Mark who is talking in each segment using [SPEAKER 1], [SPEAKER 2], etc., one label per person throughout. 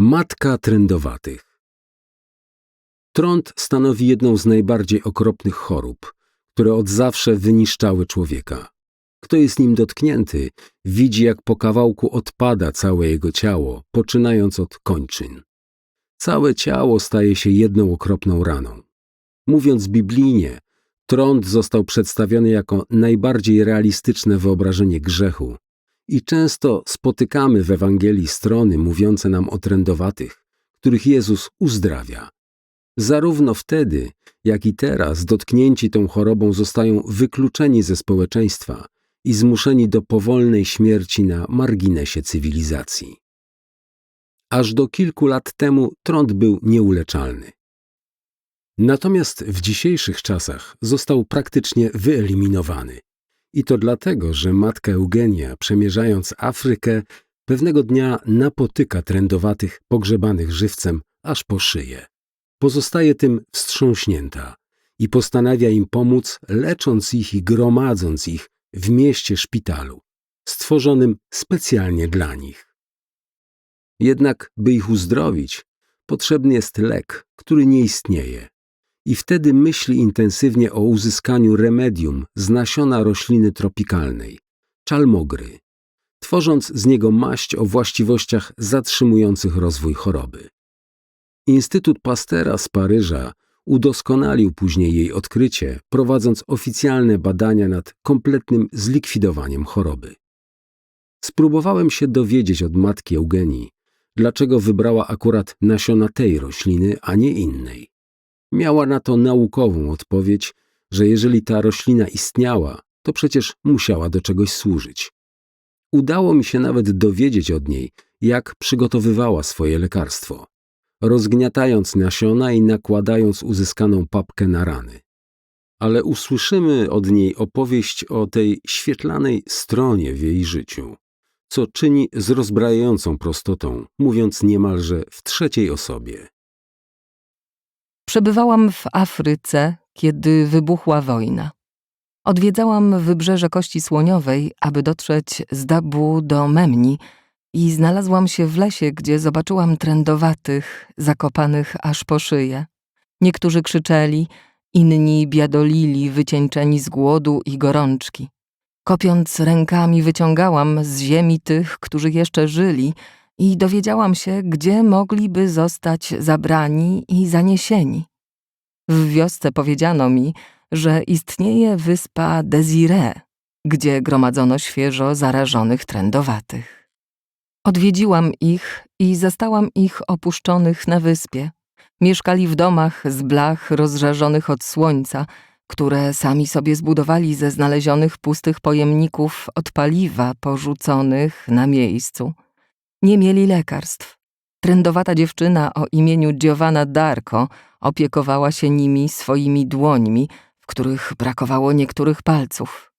[SPEAKER 1] Matka trędowatych. Trąd stanowi jedną z najbardziej okropnych chorób, które od zawsze wyniszczały człowieka. Kto jest nim dotknięty, widzi jak po kawałku odpada całe jego ciało, poczynając od kończyn. Całe ciało staje się jedną okropną raną. Mówiąc biblijnie, trąd został przedstawiony jako najbardziej realistyczne wyobrażenie grzechu, i często spotykamy w Ewangelii strony mówiące nam o trędowatych, których Jezus uzdrawia. Zarówno wtedy, jak i teraz dotknięci tą chorobą zostają wykluczeni ze społeczeństwa i zmuszeni do powolnej śmierci na marginesie cywilizacji. Aż do kilku lat temu trąd był nieuleczalny. Natomiast w dzisiejszych czasach został praktycznie wyeliminowany. I to dlatego, że matka Eugenia, przemierzając Afrykę, pewnego dnia napotyka trędowatych pogrzebanych żywcem aż po szyję. Pozostaje tym wstrząśnięta i postanawia im pomóc, lecząc ich i gromadząc ich w mieście szpitalu, stworzonym specjalnie dla nich. Jednak, by ich uzdrowić, potrzebny jest lek, który nie istnieje, i wtedy myśli intensywnie o uzyskaniu remedium z nasiona rośliny tropikalnej, czalmogry, tworząc z niego maść o właściwościach zatrzymujących rozwój choroby. Instytut Pastera z Paryża udoskonalił później jej odkrycie, prowadząc oficjalne badania nad kompletnym zlikwidowaniem choroby. Spróbowałem się dowiedzieć od matki Eugenii, dlaczego wybrała akurat nasiona tej rośliny, a nie innej. Miała na to naukową odpowiedź, że jeżeli ta roślina istniała, to przecież musiała do czegoś służyć. Udało mi się nawet dowiedzieć od niej, jak przygotowywała swoje lekarstwo, rozgniatając nasiona i nakładając uzyskaną papkę na rany. Ale usłyszymy od niej opowieść o tej świetlanej stronie w jej życiu, co czyni z rozbrajającą prostotą, mówiąc niemalże w trzeciej osobie.
[SPEAKER 2] Przebywałam w Afryce, kiedy wybuchła wojna. Odwiedzałam wybrzeże Kości Słoniowej, aby dotrzeć z Dabu do Memni i znalazłam się w lesie, gdzie zobaczyłam trędowatych, zakopanych aż po szyję. Niektórzy krzyczeli, inni biadolili, wycieńczeni z głodu i gorączki. Kopiąc rękami wyciągałam z ziemi tych, którzy jeszcze żyli i dowiedziałam się, gdzie mogliby zostać zabrani i zaniesieni. W wiosce powiedziano mi, że istnieje wyspa Desire, gdzie gromadzono świeżo zarażonych trędowatych. Odwiedziłam ich i zastałam ich opuszczonych na wyspie. Mieszkali w domach z blach rozżarzonych od słońca, które sami sobie zbudowali ze znalezionych pustych pojemników od paliwa porzuconych na miejscu. Nie mieli lekarstw. Trędowata dziewczyna o imieniu Giovanna Darko opiekowała się nimi swoimi dłońmi, w których brakowało niektórych palców.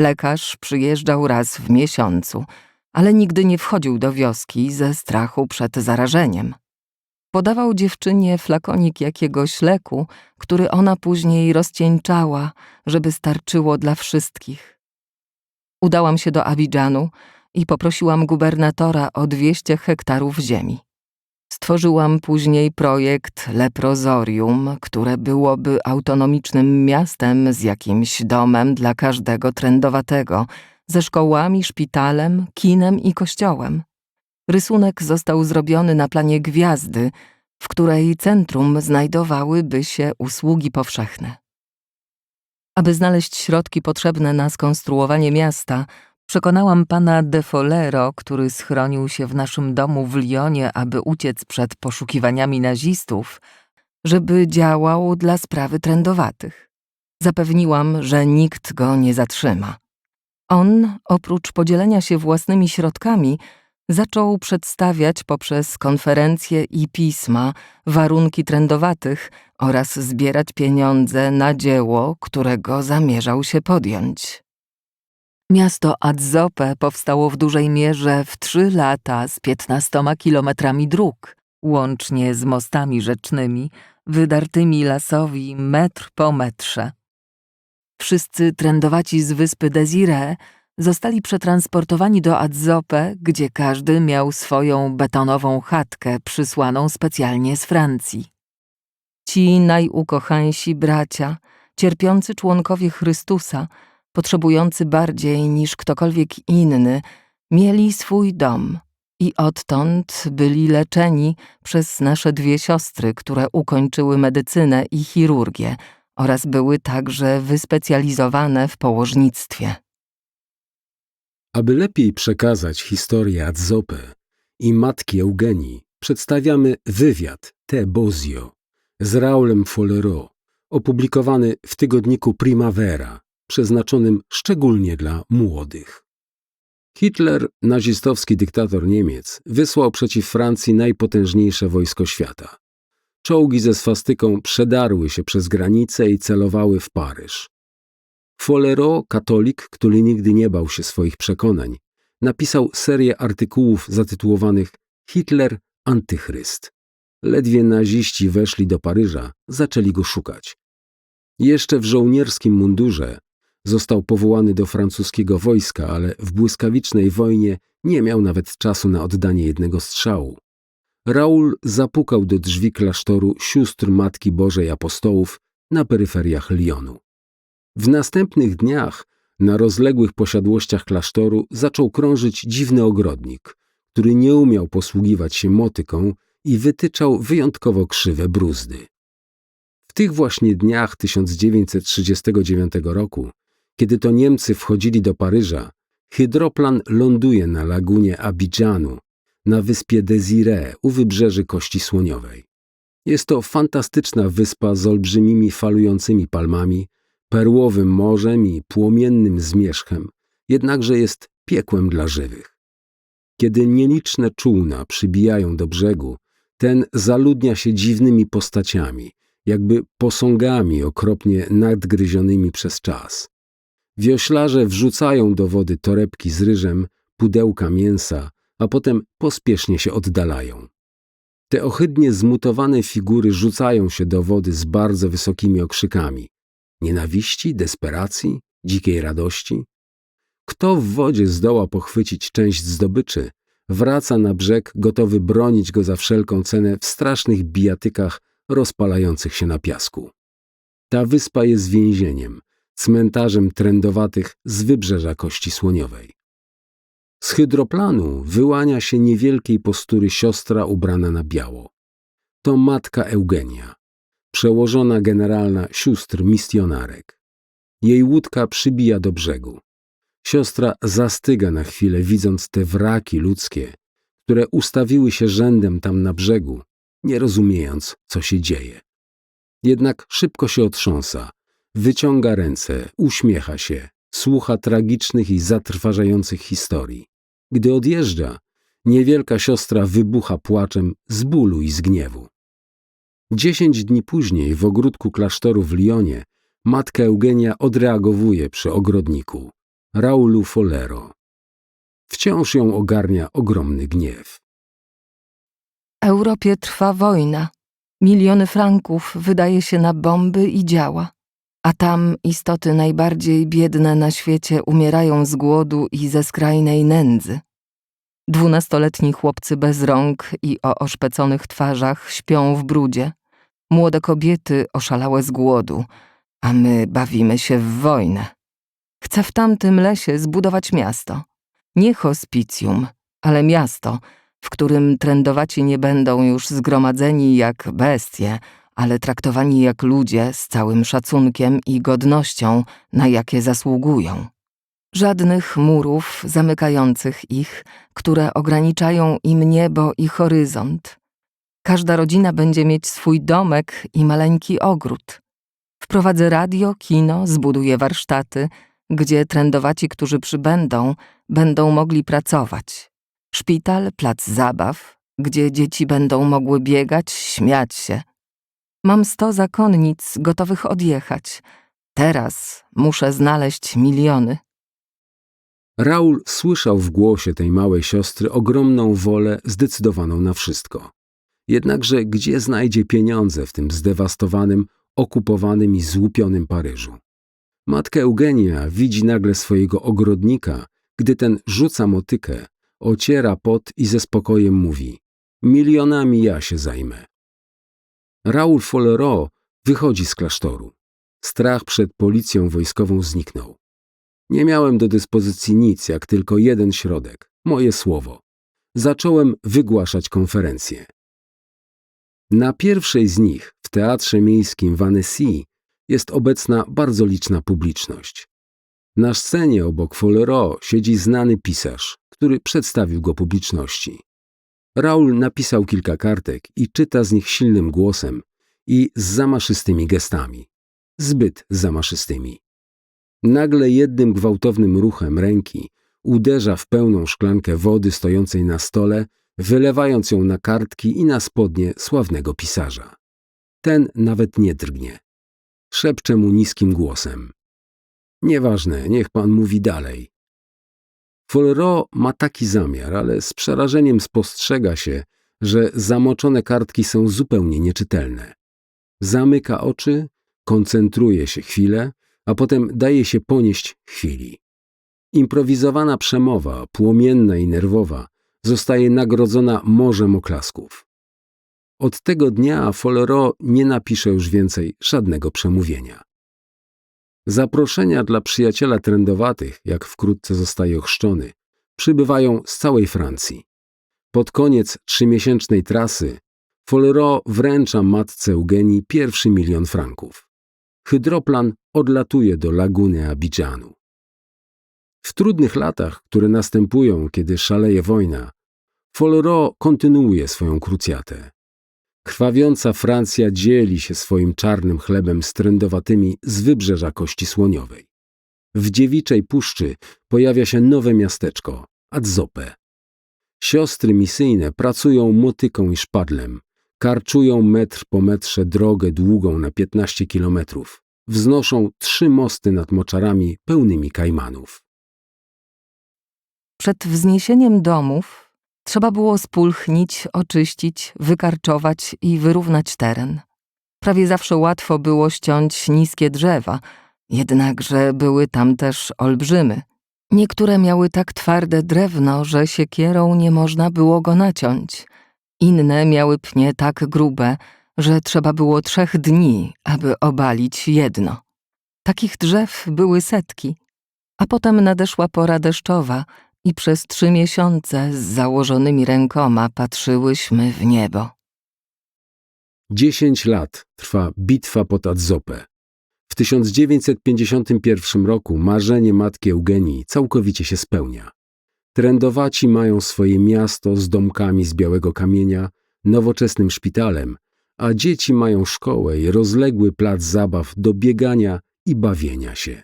[SPEAKER 2] Lekarz przyjeżdżał raz w miesiącu, ale nigdy nie wchodził do wioski ze strachu przed zarażeniem. Podawał dziewczynie flakonik jakiegoś leku, który ona później rozcieńczała, żeby starczyło dla wszystkich. Udałam się do Abidżanu, i poprosiłam gubernatora o 200 hektarów ziemi. Stworzyłam później projekt Leprozorium, które byłoby autonomicznym miastem z jakimś domem dla każdego trędowatego, ze szkołami, szpitalem, kinem i kościołem. Rysunek został zrobiony na planie gwiazdy, w której centrum znajdowałyby się usługi powszechne. Aby znaleźć środki potrzebne na skonstruowanie miasta, Przekonałam pana de Folero, który schronił się w naszym domu w Lyonie, aby uciec przed poszukiwaniami nazistów, żeby działał dla sprawy trędowatych. Zapewniłam, że nikt go nie zatrzyma. On, oprócz podzielenia się własnymi środkami, zaczął przedstawiać poprzez konferencje i pisma warunki trędowatych oraz zbierać pieniądze na dzieło, którego zamierzał się podjąć. Miasto Adzope powstało w dużej mierze w trzy lata z piętnastoma kilometrami dróg, łącznie z mostami rzecznymi, wydartymi lasowi metr po metrze. Wszyscy trędowaci z wyspy Desire zostali przetransportowani do Adzope, gdzie każdy miał swoją betonową chatkę przysłaną specjalnie z Francji. Ci najukochańsi bracia, cierpiący członkowie Chrystusa, potrzebujący bardziej niż ktokolwiek inny, mieli swój dom i odtąd byli leczeni przez nasze dwie siostry, które ukończyły medycynę i chirurgię oraz były także wyspecjalizowane w położnictwie.
[SPEAKER 1] Aby lepiej przekazać historię Adzope i matki Eugenii, przedstawiamy wywiad Te Bozio z Raulem Follero, opublikowany w tygodniku Primavera, przeznaczonym szczególnie dla młodych. Hitler, nazistowski dyktator Niemiec, wysłał przeciw Francji najpotężniejsze wojsko świata. Czołgi ze swastyką przedarły się przez granicę i celowały w Paryż. Follero, katolik, który nigdy nie bał się swoich przekonań, napisał serię artykułów zatytułowanych Hitler Antychryst. Ledwie naziści weszli do Paryża, zaczęli go szukać. Jeszcze w żołnierskim mundurze został powołany do francuskiego wojska, ale w błyskawicznej wojnie nie miał nawet czasu na oddanie jednego strzału. Raul zapukał do drzwi klasztoru sióstr Matki Bożej Apostołów na peryferiach Lyonu. W następnych dniach na rozległych posiadłościach klasztoru zaczął krążyć dziwny ogrodnik, który nie umiał posługiwać się motyką i wytyczał wyjątkowo krzywe bruzdy. W tych właśnie dniach 1939 roku, kiedy to Niemcy wchodzili do Paryża, hydroplan ląduje na lagunie Abidżanu, na wyspie Desiree u wybrzeży Kości Słoniowej. Jest to fantastyczna wyspa z olbrzymimi falującymi palmami, perłowym morzem i płomiennym zmierzchem, jednakże jest piekłem dla żywych. Kiedy nieliczne czółna przybijają do brzegu, ten zaludnia się dziwnymi postaciami, jakby posągami okropnie nadgryzionymi przez czas. Wioślarze wrzucają do wody torebki z ryżem, pudełka mięsa, a potem pospiesznie się oddalają. Te ohydnie zmutowane figury rzucają się do wody z bardzo wysokimi okrzykami nienawiści, desperacji, dzikiej radości. Kto w wodzie zdoła pochwycić część zdobyczy, wraca na brzeg gotowy bronić go za wszelką cenę w strasznych bijatykach rozpalających się na piasku. Ta wyspa jest więzieniem, cmentarzem trędowatych z wybrzeża Kości Słoniowej. Z hydroplanu wyłania się niewielkiej postury siostra ubrana na biało. To matka Eugenia, przełożona generalna sióstr misjonarek. Jej łódka przybija do brzegu. Siostra zastyga na chwilę, widząc te wraki ludzkie, które ustawiły się rzędem tam na brzegu, nie rozumiejąc, co się dzieje. Jednak szybko się otrząsa, wyciąga ręce, uśmiecha się, słucha tragicznych i zatrważających historii. Gdy odjeżdża, niewielka siostra wybucha płaczem z bólu i z gniewu. Dziesięć dni później w ogródku klasztoru w Lyonie matka Eugenia odreagowuje przy ogrodniku, Raulu Follero. Wciąż ją ogarnia ogromny gniew.
[SPEAKER 2] Europie trwa wojna. Miliony franków wydaje się na bomby i działa. A tam istoty najbardziej biedne na świecie umierają z głodu i ze skrajnej nędzy. Dwunastoletni chłopcy bez rąk i o oszpeconych twarzach śpią w brudzie. Młode kobiety oszalałe z głodu, a my bawimy się w wojnę. Chcę w tamtym lesie zbudować miasto. Nie hospicjum, ale miasto, w którym trędowaci nie będą już zgromadzeni jak bestie, ale traktowani jak ludzie z całym szacunkiem i godnością, na jakie zasługują. Żadnych murów zamykających ich, które ograniczają im niebo i horyzont. Każda rodzina będzie mieć swój domek i maleńki ogród. Wprowadzę radio, kino, zbuduję warsztaty, gdzie trędowaci, którzy przybędą, będą mogli pracować. Szpital, plac zabaw, gdzie dzieci będą mogły biegać, śmiać się. Mam sto zakonnic gotowych odjechać. Teraz muszę znaleźć miliony.
[SPEAKER 1] Raul słyszał w głosie tej małej siostry ogromną wolę zdecydowaną na wszystko. Jednakże gdzie znajdzie pieniądze w tym zdewastowanym, okupowanym i złupionym Paryżu? Matka Eugenia widzi nagle swojego ogrodnika, gdy ten rzuca motykę, ociera pot i ze spokojem mówi: Milionami ja się zajmę. Raoul Follero wychodzi z klasztoru. Strach przed policją wojskową zniknął. Nie miałem do dyspozycji nic, jak tylko jeden środek moje słowo. Zacząłem wygłaszać konferencje. Na pierwszej z nich, w teatrze miejskim w Annecy, jest obecna bardzo liczna publiczność. Na scenie obok Follero siedzi znany pisarz, który przedstawił go publiczności. Raul napisał kilka kartek i czyta z nich silnym głosem i z zamaszystymi gestami. Zbyt zamaszystymi. Nagle jednym gwałtownym ruchem ręki uderza w pełną szklankę wody stojącej na stole, wylewając ją na kartki i na spodnie sławnego pisarza. Ten nawet nie drgnie. Szepcze mu niskim głosem. Nieważne, niech pan mówi dalej. Follero ma taki zamiar, ale z przerażeniem spostrzega się, że zamoczone kartki są zupełnie nieczytelne. Zamyka oczy, koncentruje się chwilę, a potem daje się ponieść chwili. Improwizowana przemowa, płomienna i nerwowa, zostaje nagrodzona morzem oklasków. Od tego dnia Follero nie napisze już więcej żadnego przemówienia. Zaproszenia dla przyjaciela trendowatych, jak wkrótce zostaje ochrzczony, przybywają z całej Francji. Pod koniec trzymiesięcznej trasy Follero wręcza matce Eugenii pierwszy milion franków. Hydroplan odlatuje do laguny Abidżanu. W trudnych latach, które następują, kiedy szaleje wojna, Follero kontynuuje swoją krucjatę. Krwawiąca Francja dzieli się swoim czarnym chlebem z trędowatymi z wybrzeża Kości Słoniowej. W dziewiczej puszczy pojawia się nowe miasteczko Adzope. Siostry misyjne pracują motyką i szpadlem, karczują metr po metrze drogę długą na 15 kilometrów, wznoszą trzy mosty nad moczarami pełnymi kajmanów.
[SPEAKER 2] Przed wzniesieniem domów trzeba było spulchnić, oczyścić, wykarczować i wyrównać teren. Prawie zawsze łatwo było ściąć niskie drzewa, jednakże były tam też olbrzymy. Niektóre miały tak twarde drewno, że siekierą nie można było go naciąć. Inne miały pnie tak grube, że trzeba było trzech dni, aby obalić jedno. Takich drzew były setki. A potem nadeszła pora deszczowa i przez trzy miesiące z założonymi rękoma patrzyłyśmy w niebo.
[SPEAKER 1] Dziesięć lat trwa bitwa pod Adzopę. W 1951 roku marzenie matki Eugenii całkowicie się spełnia. Trendowaci mają swoje miasto z domkami z białego kamienia, nowoczesnym szpitalem, a dzieci mają szkołę i rozległy plac zabaw do biegania i bawienia się.